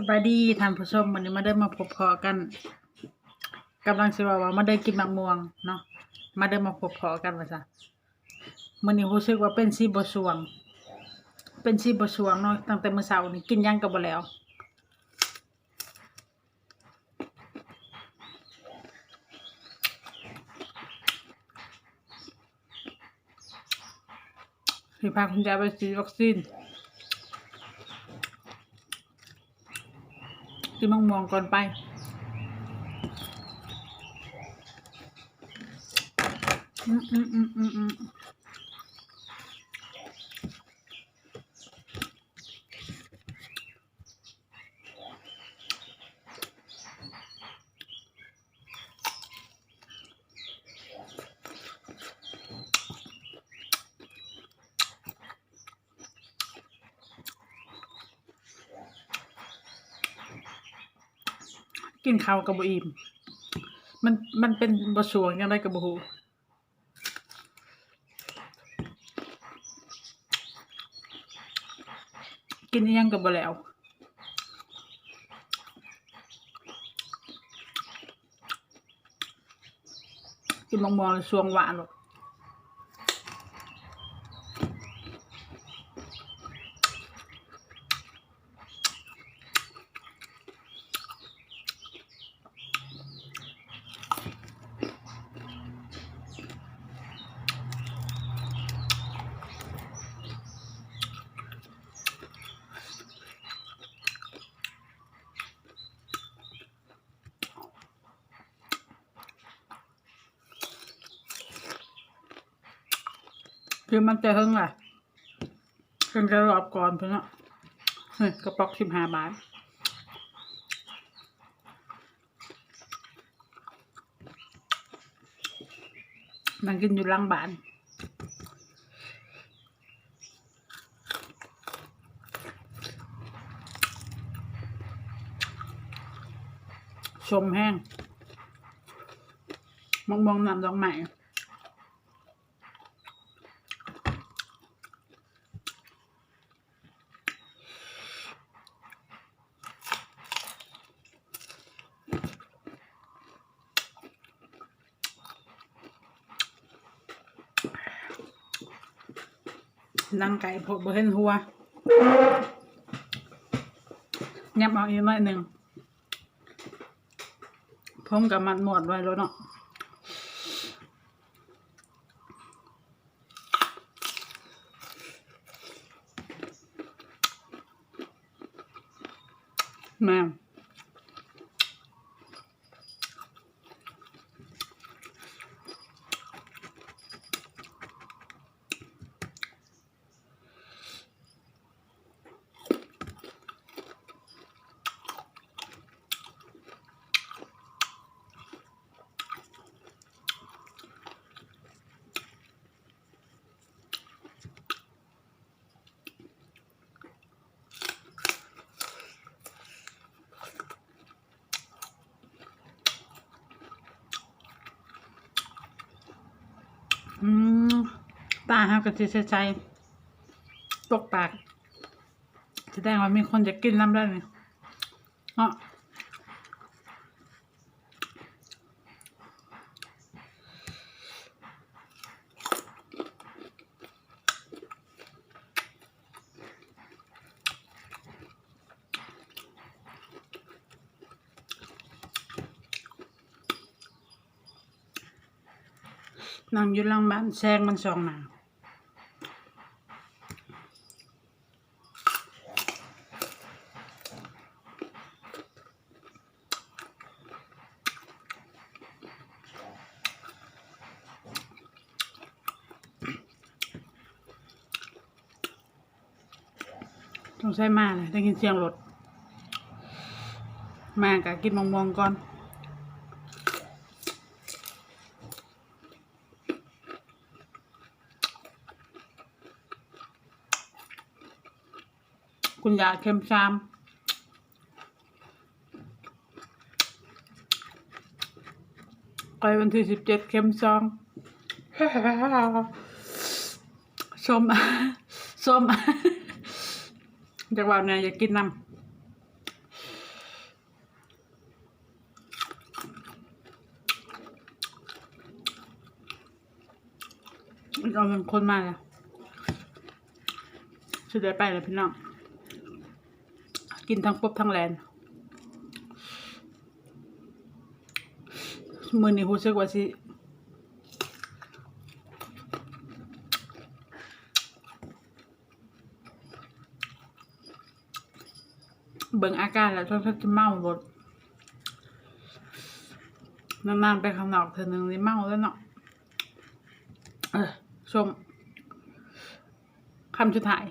สบายดีท่านผู้ชมวันนี้มาได้มาพบพอกันกำลังสิว่าว่ามาได้กินมะม่วงเนาะมาได้มาพบพอกันว่าซะมื้อนี้รู้สึกว่าเป็นสีบสวง เป็นสีบสวงเนาะตั้งแต่มื้อเช้านี่กินหยังก็บ่แล้วพี่พาคุณยายไปฉีดวัคซีน กินมะม่วงก่อนไป อืมอืมอืมอืม กินข้าวกับบอิ่มมันมันเป็นบะสวงยังไงกับบหูกินยังกับบแล้วกินมะม่วงเลยสวงหวานหรอก คือมันจะเฮิงล่ะเพิ่งจะรอบก่อนเพิ่นเนะกระป๋องสิบห้าบาทมันกินอยู่หลังบ้านชมแห้งมองมองน้ำดอกไม้ นั่งไก่พดบ่เห็นหัวยับเอาอีกหน่อยหนึ่งผมกับมันหมดไว้แล้วเนาะแม่ อืมตาหากกะทิใส่ใจตกปากแสดงว่ามีคนจะกินน้ำได้เนี่ยเนาะ นั่งอยู่หลังบ้านแซงมันสองหนาต้องใช้มาเลยได้ยินเสียงรถ มากะกินมองๆก่อน คุณยาเค็มซ้ำไปวันที่สิบเจ็ดเค็มซองส้มส้มจากว่าเนี่ยอยากกินน้ำเราเป็นคนมาแล้วสุดได้ไปแล้วพี่น้อง กินทั้งปุ๊บทั้งแลนมือนี้รู้สึกว่าสิเบิ่งอาการแล้วจนเขาจะเมาหมดนานๆไปข้างนอกเธอหนึ่งนี่เมาแล้วเนาะชมคำสุดท้าย